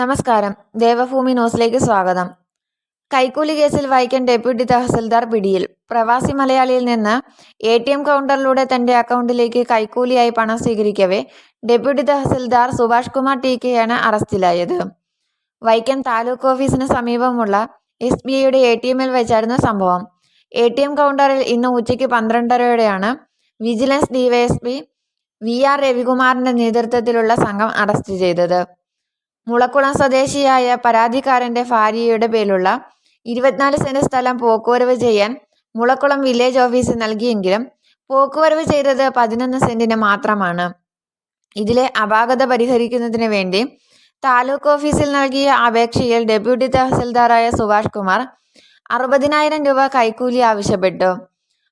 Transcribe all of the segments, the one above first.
നമസ്കാരം. ദേവഭൂമി ന്യൂസിലേക്ക് സ്വാഗതം. കൈക്കൂലി കേസിൽ വൈക്കം ഡെപ്യൂട്ടി തഹസിൽദാർ പിടിയിൽ. പ്രവാസി മലയാളിയിൽ നിന്ന് എ ടി എം കൗണ്ടറിലൂടെ തന്റെ അക്കൗണ്ടിലേക്ക് കൈക്കൂലിയായി പണം സ്വീകരിക്കവേ ഡെപ്യൂട്ടി തഹസിൽദാർ സുഭാഷ് കുമാർ ടി കെയാണ് അറസ്റ്റിലായത്. വൈക്കം താലൂക്ക് ഓഫീസിന് സമീപമുള്ള എസ് ബി ഐയുടെ എ ടി എമ്മിൽ വെച്ചായിരുന്നു സംഭവം. എ ടി എം കൗണ്ടറിൽ ഇന്ന് ഉച്ചയ്ക്ക് പന്ത്രണ്ടരയോടെയാണ് വിജിലൻസ് ഡിവൈഎസ്പി വി ആർ രവികുമാറിന്റെ നേതൃത്വത്തിലുള്ള സംഘം അറസ്റ്റ് ചെയ്തത്. മുളക്കുളം സ്വദേശിയായ പരാതിക്കാരന്റെ ഭാര്യയുടെ പേരിലുള്ള ഇരുപത്തിനാല് സെന്റ് സ്ഥലം പോക്കുവരവ് ചെയ്യാൻ മുളക്കുളം വില്ലേജ് ഓഫീസ് നൽകിയെങ്കിലും പോക്കുവരവ് ചെയ്തത് പതിനൊന്ന് സെന്റിന് മാത്രമാണ്. ഇതിലെ അപാകത പരിഹരിക്കുന്നതിന് വേണ്ടി താലൂക്ക് ഓഫീസിൽ നൽകിയ അപേക്ഷയിൽ ഡെപ്യൂട്ടി തഹസിൽദാറായ സുഭാഷ് കുമാർ അറുപതിനായിരം രൂപ കൈക്കൂലി ആവശ്യപ്പെട്ടു.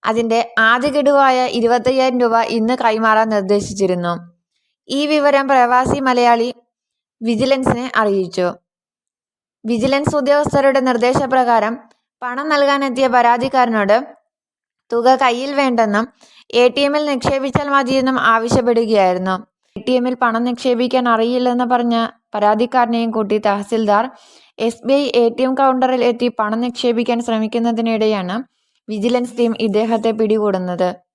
അതിന്റെ ആദ്യ ഗഡുവായ ഇരുപത്തയ്യായിരം രൂപ ഇന്ന് കൈമാറാൻ നിർദ്ദേശിച്ചിരുന്നു. ഈ വിവരം പ്രവാസി മലയാളി വിജിലൻസിനെ അറിയിച്ചു. വിജിലൻസ് ഉദ്യോഗസ്ഥരുടെ നിർദ്ദേശപ്രകാരം പണം നൽകാനെത്തിയ പരാതിക്കാരനോട് തുക കയ്യിൽ വേണ്ടെന്നും എ ടി എമ്മിൽ നിക്ഷേപിച്ചാൽ മതിയെന്നും ആവശ്യപ്പെടുകയായിരുന്നു. എ ടി എമ്മിൽ പണം നിക്ഷേപിക്കാൻ അറിയില്ലെന്ന് പറഞ്ഞ പരാതിക്കാരനെയും കൂട്ടി tahsildar S B I A T M കൗണ്ടറിൽ എത്തി പണം നിക്ഷേപിക്കാൻ ശ്രമിക്കുന്നതിനിടെയാണ് വിജിലൻസ് ടീം ഇദ്ദേഹത്തെ പിടികൂടുന്നത്.